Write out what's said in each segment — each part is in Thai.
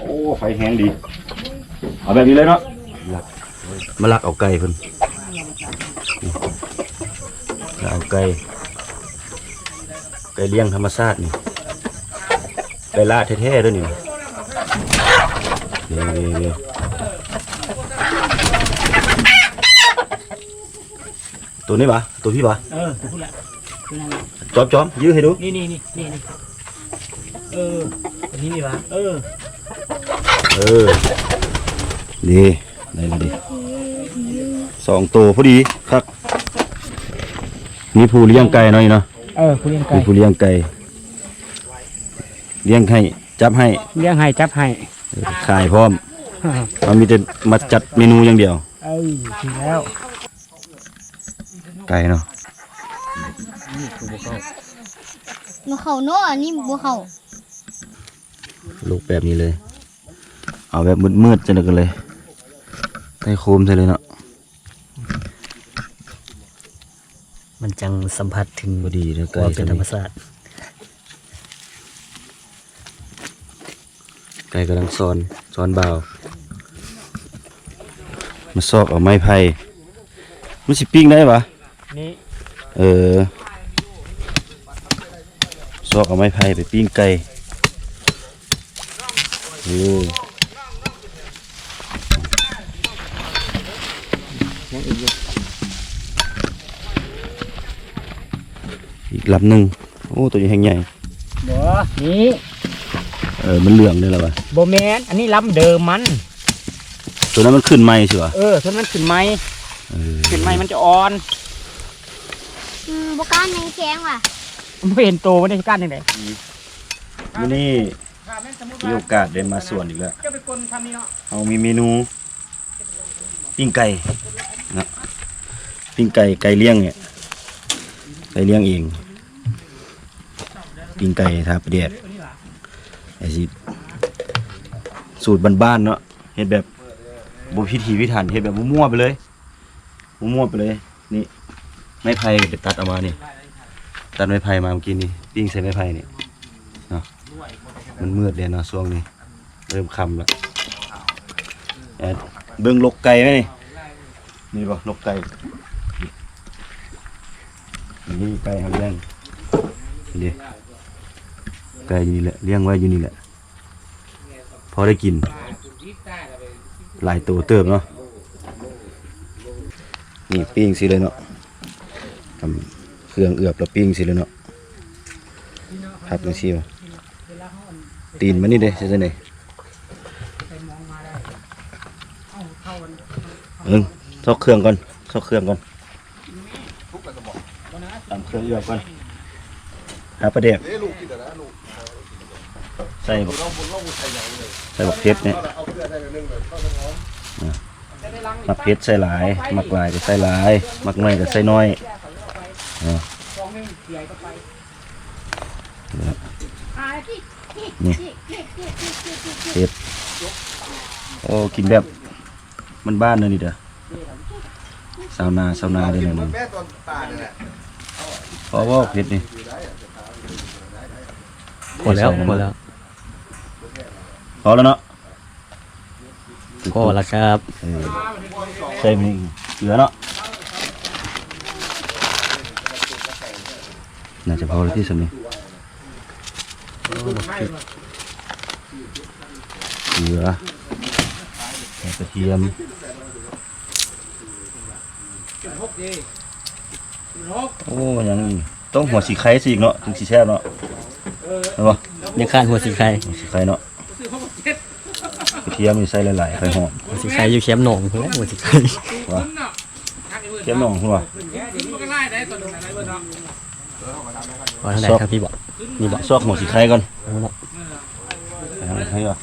โอ้ไฟแห้งดี เอาแบบนี้เลยเนาะลักมาลักเอาไก่เพิ่นลักเอาไก่ไก่เลี้ยงธรรมชาตินี่ไก่ลาดแท้ๆด้วยนี่เดี๋ยวเดี๋ยวเดี๋ยวตัวนี้ปะตัวพี่ปะเออพูดละพูดละจอมจอมยื้อให้ดูนี่นี่นี่นี่นี่เอออันนี้นี่วะเออ เออดีได้แล้วดิสองตัวพอดีครับมีผู้เลี้ยงไก่หน่อยเนาะเออผู้เลี้ยงไก่มีผู้เลี้ยงไก่เลี้ยงให้ จับให้เลี้ยงให้จับให้ขายพร้อมเรามีแต่มาจัดเมนูอย่างเดียว เอ้ยถึงแล้ว ไก่เนาะบ่เข้าเนาะอันนี้บ่เข้าลูกแบบนี้เลย เอาแบบมืดๆจะเลยกันเลยให้โคมใส่เลยเนาะมันจังสัมผัสถึงพอดีเลยไก่ความเป็นธรรมชาติไก่กำลังซ้อนซ้อนเบาวมาซอกเอาไม้ไผ่มันสิปิ้งได้ปะนี่เออซอกเอาไม้ไผ่ไปปิ้งไก่เอ ออีกลำหนึ่งโอ้ตัวนี้แห้งใหญ่บ่นี่เออมันเหลืองเลยแล้ววะบ่แมนอันนี้ลำเดิมมัน ตัวนั้นมันขึ้นไหมใช่ปะเออส่วนมันขึ้นไม้เออขึ้นไม้มันจะอ่อนอืมบ่กล้าแมงแข็งว่ะไม่เห็นโตมันได้ก้านยังไงวันนี้มีโอกาสได้มาสวนอีกแล้วจะไปกลทำนี่เนาะเอามีเมนูปิ้งไก่นะ ปิ้งไก่ไก่เลี้ยงเนี่ยไก่เลี้ยงเองปิ้งไก่ทาประเดียดไอสิสูตรบ้านๆเนาะเฮ็ดแบบบ่พิถีพิถันเฮ็ดแบบมั่วๆไปเลยมั่วๆไปเลย นี่ไม้ไผ่ไปตัดเอามานี่ตัดไม้ไผ่มาเมื่อกี้นี่ปิ้งใส่ไม้ไผ่นี่เนาะมันมืดเลยเนาะช่วงนี้เริ่มค่ำแล้วเบิ่งลกไก่ไหมนี่นี่บ่ลกไก่ นี่ไก่เขาเลี้ยงนี่ไก่อยู่นี่แหละเลี้ยงไว้อยู่นี่แหละ พอได้กิน หลายตัวเติบเนาะนี่ปิ้งสิเลยเนาะทำเครื่องเอือบแล้วปิ้งสิเลยเนาะพับจังซี่วะตีนมันนี่เด้ใช่ไหมเอิงซอกเครื่องก่อนซอกเครื่องก่อน เครื่องเอือบก่อนหาประเด็กใส่บักใส่บักเพชรเนี่ยมักเพชรใส่หลายมักหลายก็ใส่หลายมักน้อยก็ใส่น้อยนี่เพชรโอ้กินแบบมันบ้านเลยนี่เด้อสาวนาสาวนาเลยนี่ยนี่ พอว่าเผ็ดนี่หมดแล้วหมดแล้วพอแล้วเนาะพอแล้วครับเออใส่มีเหลือเนาะน่าจะพอแล้วที่สุดนี่เหลือใส่กระเทียม โอ้ยังอีกต้องหัวสีไข่สิอีกเนาะถึงสีแซ่บเนาะเห็นปะยังขาดหัวสีไข่หัวสีไข่เนาะกระเทียมนี่ใส่หลายๆไข่หอมหัวสีไข่อยู่เข้มหนองเพื่อนหัวสีไข่วะเทียมหน่องคุณวะว่าเท่าไหร่ครับพี่บอกนี่บอกซอกหัวสีไข่ก่อนเอาเนาะเอาให้ก่อน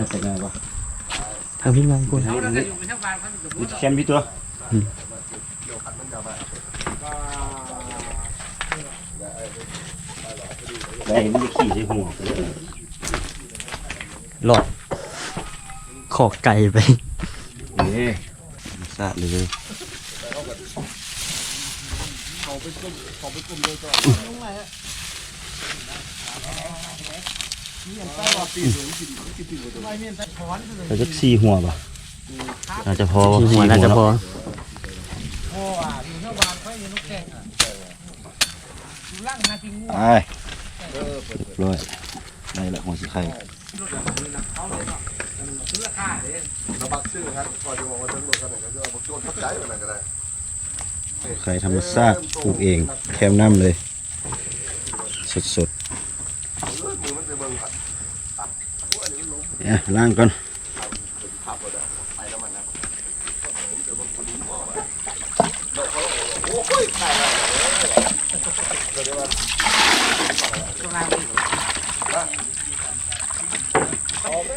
นี่เป็นไงวะทางพี่งานกูนี่แคมพี่ตัว ได้มันจะขี่ใส่หัวหลอดขอไก่ไปเอ๊ะสะเลย เราจะสี่หัวป่ะน่าจะพอที่หัวน่าจะพอไปเบร้อยได้ละหัวสีไข่เราบักชื่อครับพอจะบอกว่าทั้งหมดกันไหนก็จะบักโจนทับใจอะไรก็ได้ไข่ธรรมชาติปลูกเอง แคมน้ำเลย สดสดมือมันจะเบิ่งผัดๆเนี่ยล้างก่อน ขับหมดอะไปแล้วมันนะโอ้ยตายแล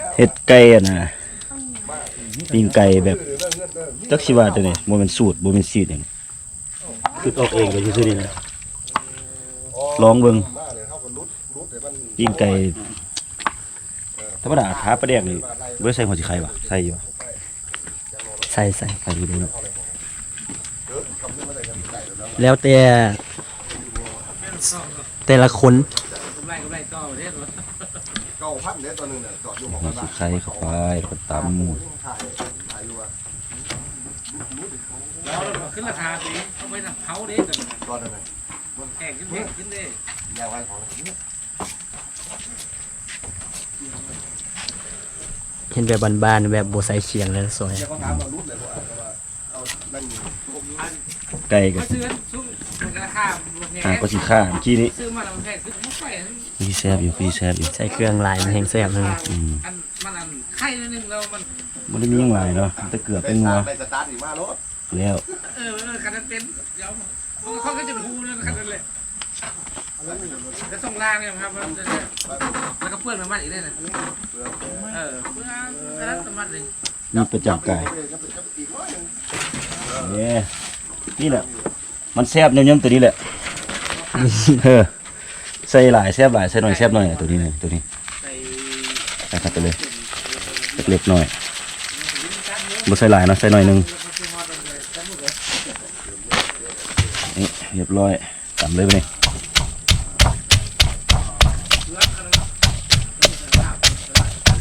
้ว เห็ดไก่อะนะปิ้งไก่แบบจักสิว่าจังได๋บ่แม่นสูตรบ่แม่นซีดหยังคือออกเองก็ซื่อๆนี่นะลองเบิ่งมาเลยเขาก็รุดรุดแต่มันปิ้งไก่ธรรมดาขาปลาแดกนี่บ่ได้ใส่หัวสิไข่ป่ะใส่อยู่วะใส่ใส่ใส่อยู่เด้เนาะแล้วแต่แต่ละคนเก้าพันเนี่ยตัวหนึ่งเนี่ยจอดอยู่ของหัวมันสิไข่เข้าไปแล้วก็ตำถ่ายถ่ายอยู่อะแล้วขึ้นราคาสิเอาไปทำเขาเด้แต่จอดได้ไหมแข่งขึ้นเด้ขึ้นเด้ยาวไว้ของเห็นแบบบ้านๆแบบบ่ใส่เสียงแล้วสวยเดี๋ยวเขาถามเรารุดเลยว่าเอานั่นอยู่ไก่ก็มาซื้อซุ้มราคาแพหางก็สิค่าเมื่อกี้นี้ซื้อมาแล้วแพงซื้อมาไปมี แซ่บอยู่มีแซ่บอยู่ใส่เครื่องหลายมันแห้งแซ่บเลยอืมอันมันอันไข่นิดนึงแล้วมันบ่ได้มีหยังหลายเนาะแต่เกลือได้เป็นงัวสตาร์ทได้สตาร์ทอีกมารถแล้วเออเออคันนั้นเป็นเดี๋ยวเขาก็จะพูดนะคันนั้นเลยจะส่งล่างเนี่ยครับแล้วก็เปื้อนน้ำมันอีกได้นะเออเปื้อนอันนั้นน้ำมันเลยมีประจับไก่อีกร้อยหนึ่งเย้นี่แหละ มันแซ่บเนิ่มๆตัวนี้แหละเออ ใส่หลายแซ่บหลายใส่หน่อยแซ่บหน่อยตัวนี้เลยตัวนี้ใส่ใส่เข้าไปเลยเล็กๆหน่อยบ่ใส่หลายเนาะใส่หน่อยหนึงนี่เรียบร้อยตำเลยไปนี่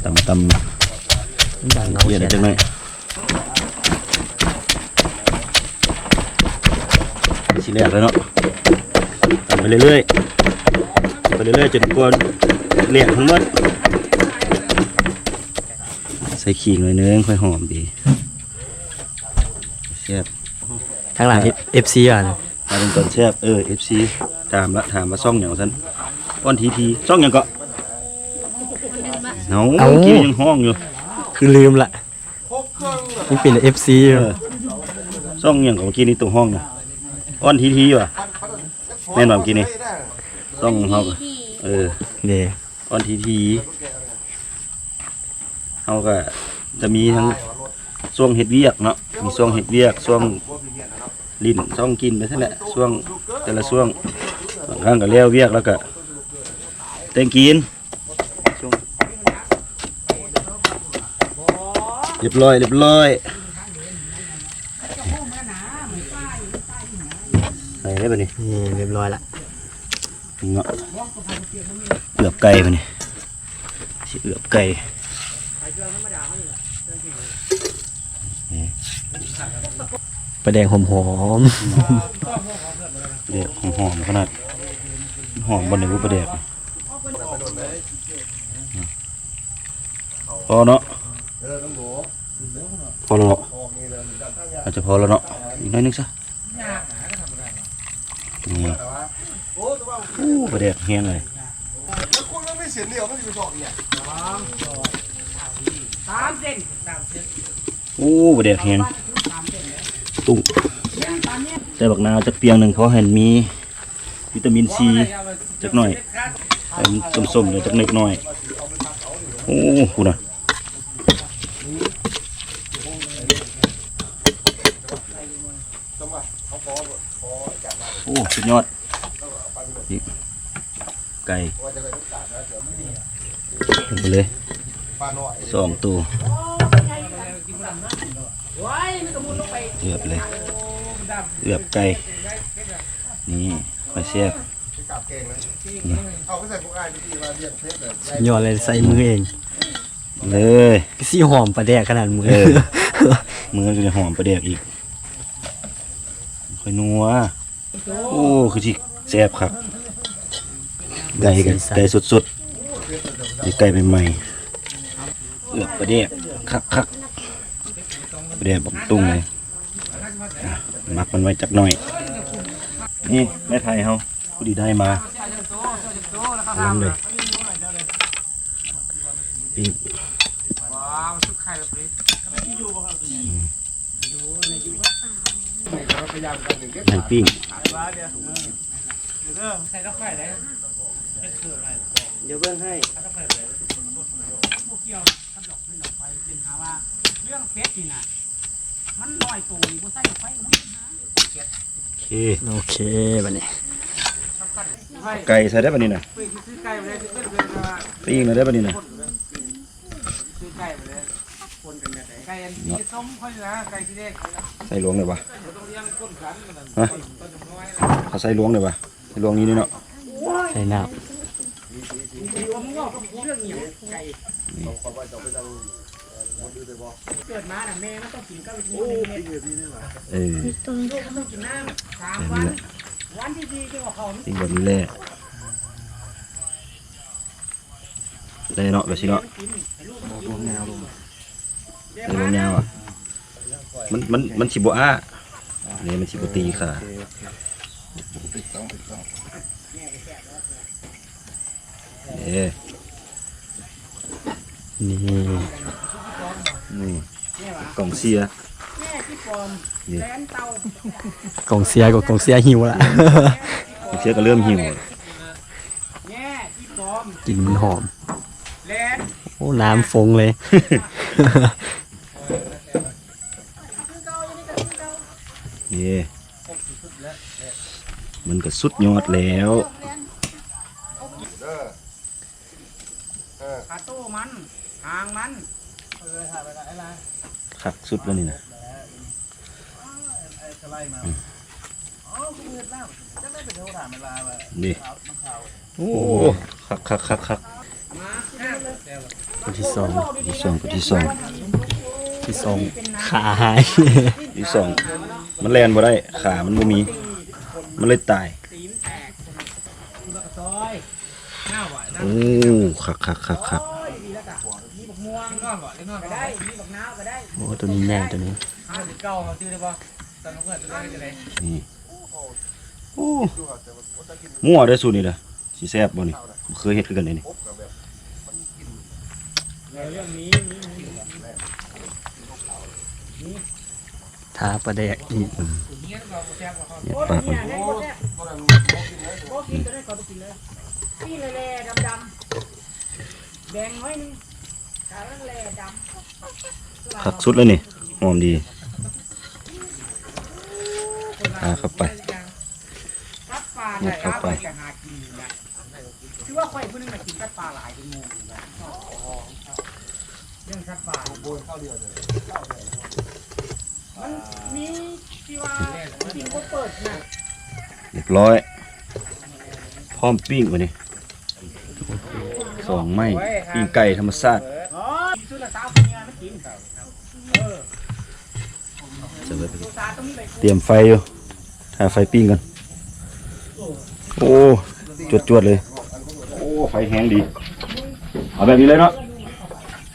ตำตำบ้านเงาเยียดเสียจังหน่อยสิแรกเลยเนาะตำไปเรื่อยๆ ไปเรื่อยๆจนกว่าเลียกทั้งหมดใส่ขิงหน่อยนึงค่อยหอมดีแซ่บทางหลัง FC อะมาเป็นตอนแซ่บเออ FC ถามละถามมาซ่องอย่างซั่นอ้อนทีทีซ่องอย่างก็เนาเมื่อกี้ยังห้องอยู่ คือลืมละนี่เป็น FC อยู่เออซ่องอย่างของเมื่อกี้นี่ตัวห้องนะอ้อนทีทีว่ะแม่นว่าเมื่อกี้นี่ ซ่องเฮาก็ที่เออเด้อ้อนทีทีเฮาก็จะมีทั้งช่วงเฮ็ดเวียกเนาะมีช่วงเฮ็ดเวียกช่วงลิ้นช่วงกินไปซั่นแหละช่วงแต่ละช่วงบางครั้งก็แล้วเวียกแล้วก็แต่งกินช่วงเรียบร้อยเรียบร้อยใส่ได้ป่ะนี่นี่เรียบร้อยละ เงาะเอือบไก่ป่ะนี่สิเอือบไก่ปลาแดงหอมหอมเด็กหอมๆขนาดหอมบนในรูปประเด็กพอเนาะพอแล้วเนาะอาจจะพอแล้วเนาะอีกน้อยนึงซะนี่ อ้แต่ว่าอู้ประเด็กแห้งเลยแล้วคุณมันไม่เสียเดียวมันจะไปบอกเนี่ยสามเส้นสามเส้นอู้ประเด็กแห้งตุ้งใส่บักนาวจักเปียงหนึ่งเพราะเห็นมีวิตามินซีจักหน่อยแต่มันส้มๆเลยจักเล็กน้อยโอ้กูนะโอ้สุดยอด นี่ไก่ลงไปเลยปลาหน่อยสองตัวเอือบเลยเอือบไก่นี่ไปเสียบกาบเก่งนะเอาก็ใส่พวกอ้ายดีๆมาเลี้ยงเพชรเลยยอดเลยใส่มือเอง เลยสีหอมประแดกขนาดมือเออมือก็จะหอมประเดกอีกค่อยนัวโอ้คือที่แซ่บครับ ไก่กันไก่สดๆนี่ไก่ใหม่ๆเอือกประเดกคักคักๆประเดกบักตุ้งเลยอะมักมันไว้จักหน่อย นี่แม่ไทยเฮาผู้ดีได้มาล้ำเลยปิ้งว้าว ชุดไข่แบบนี้หั่นปิ้งใส่ต้องไข่ได้เดี๋ยวเบิ่งให้เรื่องเพชรนี่นะมันลอยตัวนี่บ่ใส่ไฟก็บ่มีปัญหาโอเคโอเคบัดนี้ไก่ใส่ได้ปะนี่นะซื้อไก่ไปเลยซื้อไก่ไปเลยปิ้งเลยได้ปะนี่นะซื้อไก่ไปเลยคนกันแบบไหนไก่อันที่ต้มค่อยนะไก่ที่แรกใส่หลวงเลยปะต้องเลี้ยงก้นกันมันฮะเขา ใส่หลวงเลยปะใส่หลวงนี้นี่เนาะใส่น้เกิดมาน่ะแม่มันต้องกินกับโอ้เออตรงลูกมันต้องกินน้ำสามแบบวันี้นแหละวันที่สี่ที่ว่าเขามันปิ้งแบบนี้แหละได้เนาะแบบนี้เนาะใส่หลวงยาวอะมันมันมันสิบอ้าเนี่ยมันสิบตีค่ะเอ๊ะำ นี่ นี่กล่องเสียแม่ที่ปลอมนี่แสนเตากล่องเสียกับกล่องเสียหิวละกล่องเสียก็เริ่มหิวแม่ที่ปลอมกลินมันหอมแลนโอ้ น้ำฟงเลยนี่มันก็สุดยอดแล้วเออเออขาโต้มัน หางมันคักสุดแล้วนี่นะนี่โอ้คักคักคักคักมาห้าคนที่สองที่สองคนที่สองที่สองขาหายที่สองมันแลนบ่ได้ขามันบ่มี มันเลยตายตีนแตกแล้วก็ซอยหน้าบ่อยนะโอ้คักคักคักคัก ตัวนี้แน่ตัวนี้ห้าสิบเก้าเขาซื้อได้ป่ะตอนนั้นเพื่อนจะได้จะได้นี่โอ้มั่วได้อสูตรนี่ล่ะสิแซ่บบ่นี่บ่เคยเฮ็ดคือกันเลยนี่เรื่องนี้มีทาประแดกอีกเงี้ยเราแซ่บกว่าเขาเนี่ยโอ้ปากเนี่มันยได้หมดเนี่ยโอ้กินก็ได้ขอไปกินเลยนี่เลยแหล่ดำๆแดงน้อยนึงขาวแล้วแหล่ดำ คักสุดแล้วนี่หอมดีอาเข้าไปกัดปลาได้ครับไปจะหากินอยู่นะคือว่าข่อยผู้นึงมากินกัดปลาหลายเป็นงูอยู่นะเรื่องกัดปลาโบนเข้าเดียวเลยมันมีที่ว่ากินก็เปิดนะเรียบร้อย พร้อมปิ้งวันนี้สองไม้ปิ้งไก่ธรรมชาติ อ๋อซื้อละสาวคนนี้ไม่กินเออ จะไว้ไปตัวตาต้องมีใบเตรียมไฟอยู่ถ่ายไฟปิ้งกัน โอ้จวดจวดๆเลย โอ้ ไฟแห้งดี เอาแบบนี้เลยเนาะ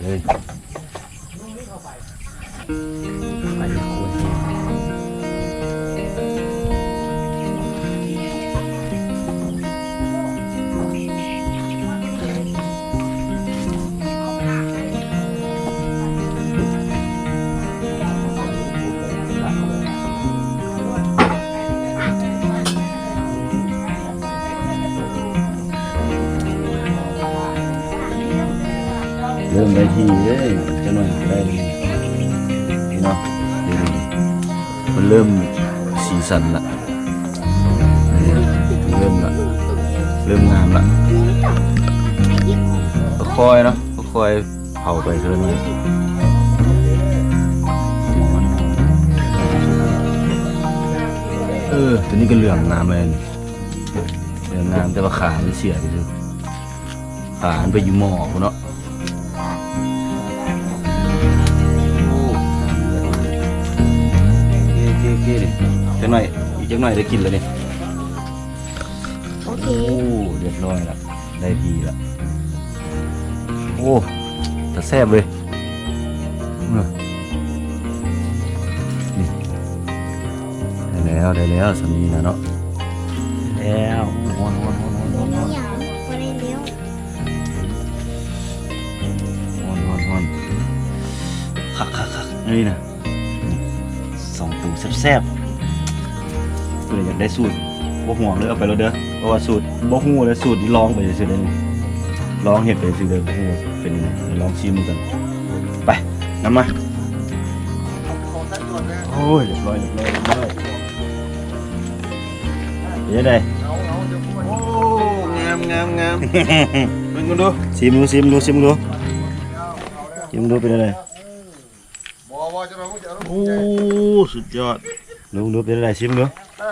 เลย ได้ที่เลยจะหน่อยได้เลยนี่เนาะเดี๋ยวนี้มันเริ่มสีสันละเริ่มละเริ่มงามละค่อยเนาะค่อยเผาไปเรื่อยๆเออตัวนี้ก็เหลืองงามเลยเออนื้องามแต่ว่าขามันเสียไปเลยขามันไปอยู่หม้อพุ่นเนาะ หน่อยอีกจังหน่อยได้กินแล้วนี่โอเคโอ้เรียบร้อยแล้วได้ทีแล้วโอ้แต่แซ่บเลยเออนี่ได้แล้วได้แล้วสามีนะเนาะได้แล้วฮอนฮอนฮอนฮอนฮอนฮอนอย่างบ่ได้เลี้ยวฮอนฮอนฮอนคักคักคักนี่นะสองตัวแซ่บๆ เพื่ออยากได้สูตรบ่ห่วงเลยเอาไปแล้วเด้อเพราะว่าสูตรบ่ฮู้เลยสูตรที่ลองไปซื่อๆเลยนี่ลองเห็ดไปซื่อๆเลยบ่ฮู้ว่าเป็นยังไงเดี๋ยวลองชิมกันไปนำมาของท่านด่วนนะโอ้ยเรียบร้อยเรียบร้อยเรียบร้อยเป็นยังไงเอาเอาเดี๋ยวผมมาโอ้งามงามงามเป็นกันดูชิมดูชิมดูชิมดูชิมดูเป็นยังไงบอว่าจะเราจะเอาโอ้สุดยอด ดูดูเป็นยังไงชิมดู อ่า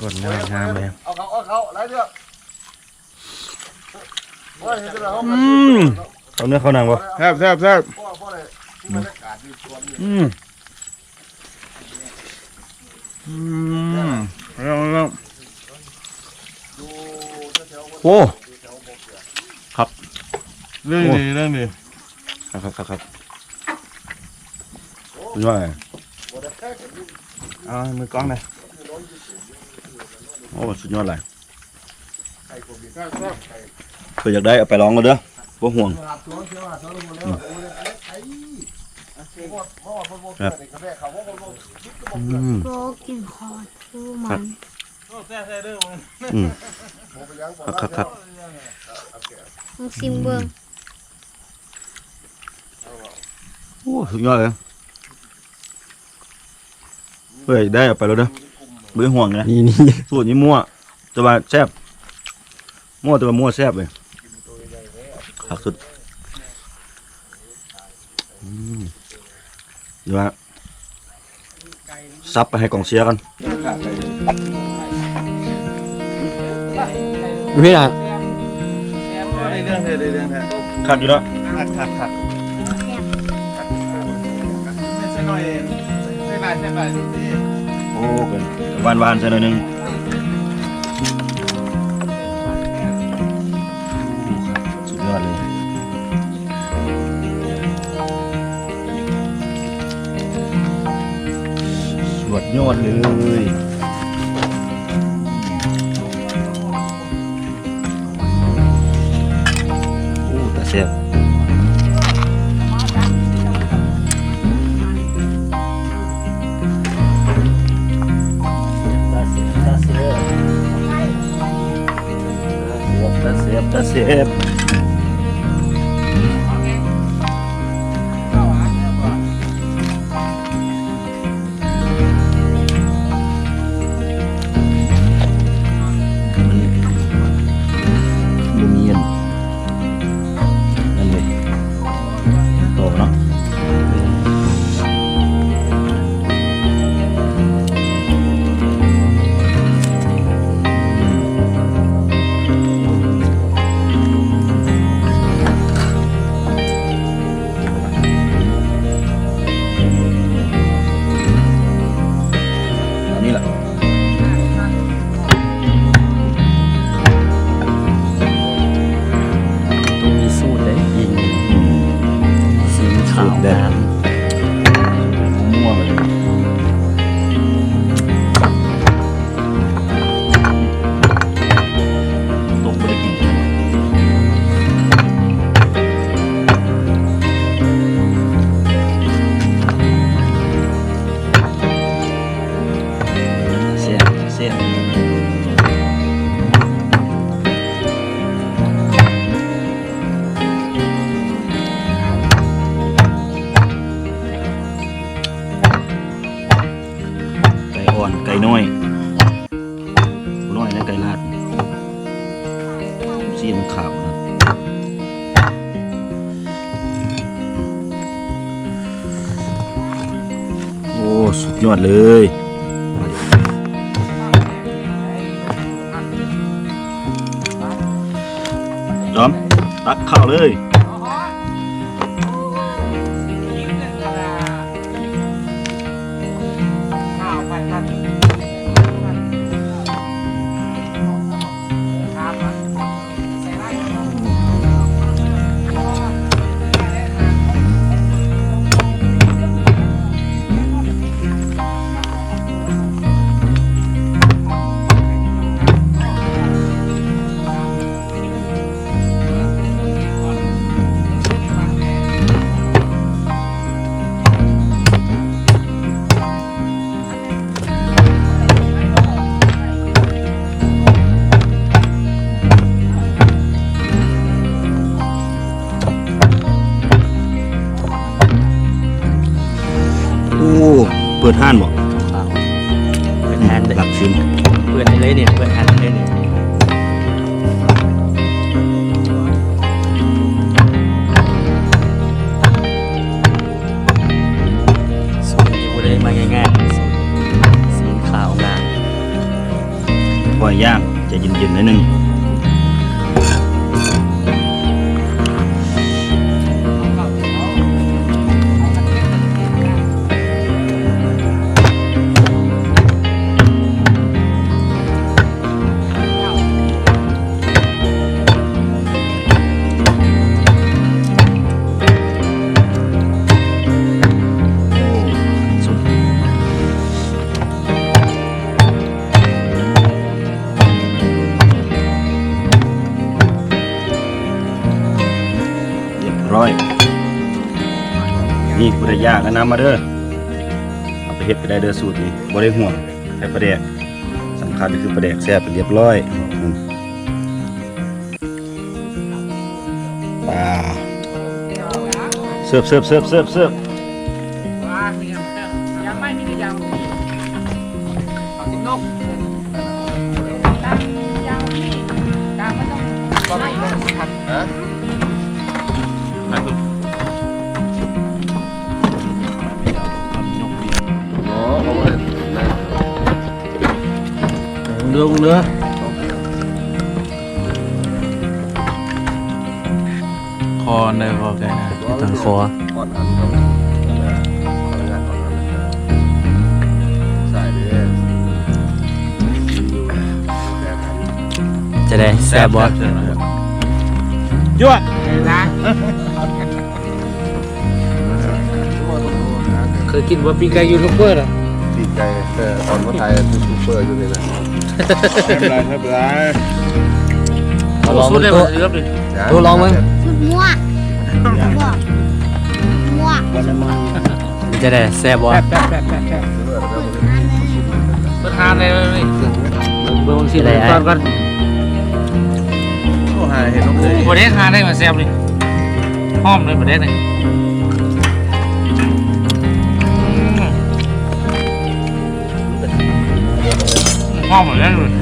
กดงามงามเลยเอาเขาเอาเขาไรเด้อว่าเห็นจะเราอืมเขาเนื้อเขาหนังปะแซ่บแซ่บแซ่บอืมอืมเอาเอาดูแถวโอ้ครับเรื่องดีเรื่องดีครับครับครับครับคุณว่าไง เอามือกล้องเลยโอ้สุดยอดเลยเผื่ออยากได้เอาไปลองกันเด้อบ่ห่วงหาตัวเชื่อว่าสวนหมดแล้วโอ้ยไอ้พ่อพ่อพ่อพ่อเนี่ยเขาแม่เขาพ่อพ่ออืมโบกินคอดูมันอืมพ่อไปยังครับครับครับมึงซิมเบิ่งโอ้สุดยอดเลย เผื่ออยากได้เอาไปแล้วเด้อบ่ห่วงนะนี่นี่สูตรนี้มั่วแต่ว่าแซ่บมั่วแต่ว่ามั่วแซ่บเลยผักสุดอืมเดี๋ยวว่าซับไปให้กองเชียร์กันพี่อะเรื่องเธอเรื่องเธอคักอยู่แล้วขัดขัดขัดไม่ใช่หน่อย ใช่ไหมใช่ไหมโอ้เป็นหวานหวานๆใส่หน่อยหนึงสุดยอดเลยสวดยอดเลยโอ้แต่แซ่บ ตา สุดยอดเลยจอมตักข้าวเลย ห้านบ่เปิดแทนเลยหลักชิมเปิดได้เลยเนี่ยเปิดแทนเลยเนี่ยสูตรนี้บ่ได้มาง่ายๆสูตรสีขาวงามปล่อยย่างจะเย็นๆหนิดนึง ยากก็นน้ำมาเด้อเอาไปเฮ็ดก็ได้เด้อสูตรนี้บ่ได้ห่วงแค่ประแดกสำคัญก็คือประแดกแซ่บเป็นเรียบร้อยปลาเสิร์ฟเสิร์ฟเสิร์ฟเสิร์ฟเสิร์ฟว่ามียำยำไม่มีแต่ยำเอาจิ้มนกตามยำนี่ตามมันต้องไม่ต้องขัดฮะ เนื้อเนื้อคอเนื้อคอแกนะตังคอก่อนอันครับพนักงานก่อนอันนะครับใส่เลยแซ่บครับจะได้แซ่บบ่ยวดนะเคยกินว่าปีกไก่ยูทูบเบอร์เหรอดีใจแต่ตอนว่าไทยซูเปอร์อยู่เลยนะ ไม่เป็นไรไม่เป็นไรเอาลองสุดเลยตัมาวซื้อครับดิดูลองมั้ยสุดมั่วมั่วมั่วจะได้แซ่บบ่แซ่บแซ่บแซ่บแซ่บแซ่บเปิดทานเลยนี่เบอร์บางทีจะได้ไอ้ตอนกันโอ้หาเห็นน้องเลยประเด็นทานได้มาแซ่บเลยหอมเลยประเด็นเลย หอมหมดแล้วเลย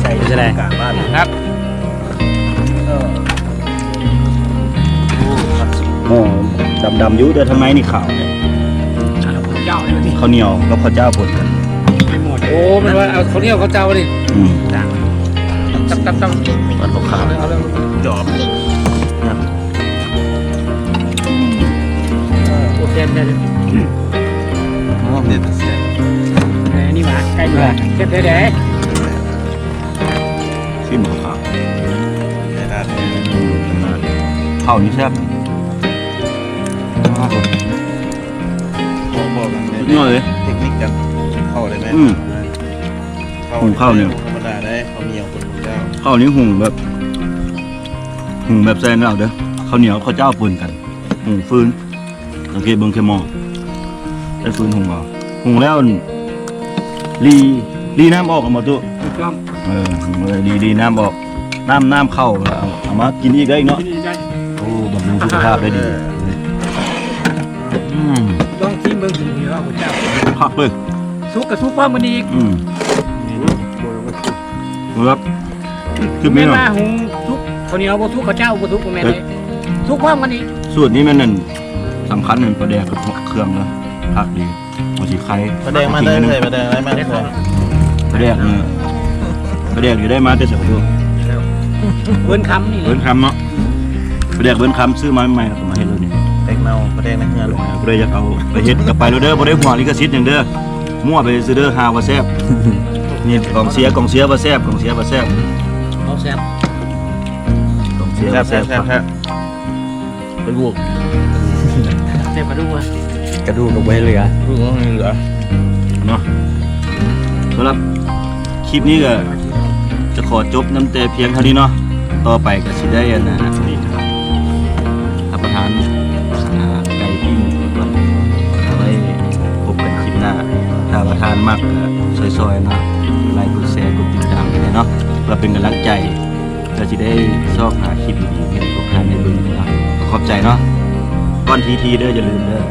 ใส่จะได้กลางบ้านครับหม้อดำๆอยู่เด้อทำไมนี่ขาวเนี่ยเจ้าเลยที่ข้าวเหนียวกับข้าวเจ้าผลกันไม่หมดโอ้มันว่าเอาเขาเนี่ยเขาเจ้าดิอืมจับจับจับมันขาวเอาเลยจอบโอเคแค่นี้เด็ดแซ่บ นี่หมาไก่หมาแค่เด้ขึ้นขาวแค่นั้นข้าวนี่แซ่บมากเลยบอกบอกกันสุดยอดเลยเทคนิคกันเข้าได้ไหมอืมหุงข้าวเนี่ยธรรมดาได้เขามีอย่างคนเจ้าข้าวนี้หุงแบบหุงแบบแซนเอาเด้อข้าวเหนียวข้าวเจ้าปนกันหุงฟืนสังเกตเบิ่งแค่หม้อได้ฟืนหุงเอาหุงแล้ว รีรีน้ำออกเอามาตุถูกต้องเออหุงเลยรีรีน้ำออกน้ำน้ำเข้าแล้วเอาเอามากินอีกได้อีกเนาะที่นี่ได้โอ้บำรุงสุขภาพได้ดีอืมลองชิมเบิ่งถึงนี่ว่าพระเจ้าพักเลยซุกกับซุกพ่อมันอีกอืมครับคือแม่ไม่หน่อมายหุงซุกข้าวเหนียวบ่ซุกข้าวเจ้าบ่ซุกบ่แม่นเลยซุกพ่อมันอีกสูตรนี้มันนั่นสำคัญเป็นประเดี๋ยวกับเครื่องแล้วพักดี บางทีใครประแดงมาได้ใส่ประแดงอะไรมาได้ใส่ประเดี๋ยวเนี่ยประเดี๋ยวอยู่ได้มาแต่เสียวดูเบิ้นคำนี่เลเบิ้ยนคำเนาะประเด็กเบิ้นคำซื้อมาใหม่ๆแล้วก็มาเฮ็ดเลยนี่เด็กเมาประเด็กนักเงินบ่ได้อยากเอาไปเฮ็ดกับไปแล้วเด้อบ่ได้ห่วงลิขสิทธิ์หยังเด้อมั่วไปซื้อเด้อหาว่าแซ่บนี่กองเสียกองเสียว่าแซ่บกองเสียว่าแซ่บเอาแซ่บกองเสียแซ่ว่าบแซ่แซ่บบแซ่บแซ่บไปบวกแซ่บมาดูว่ะ กระดูกกับเวเหลือดูก็ไม่เหลือเนาะสำหรับคลิปนี้ก็จะขอจบน้ำแต่เพียงเท่านี้เนาะต่อไปก็สิได้อันนะรับประทานไก่ปิ้งก่อนเอาไว้พบกันคลิปหน้าถ้าประทานมากก็ซอยๆนะไลค์กดแชร์กดติดตามกันเนาะเพื่อเป็นกำลังใจเพื่อจะได้ซอกหาคลิปดีๆให้พวกท่านได้เบิ่งกันะขอบใจเนาะก้อนทีทีเด้ออย่าลืมเด้อ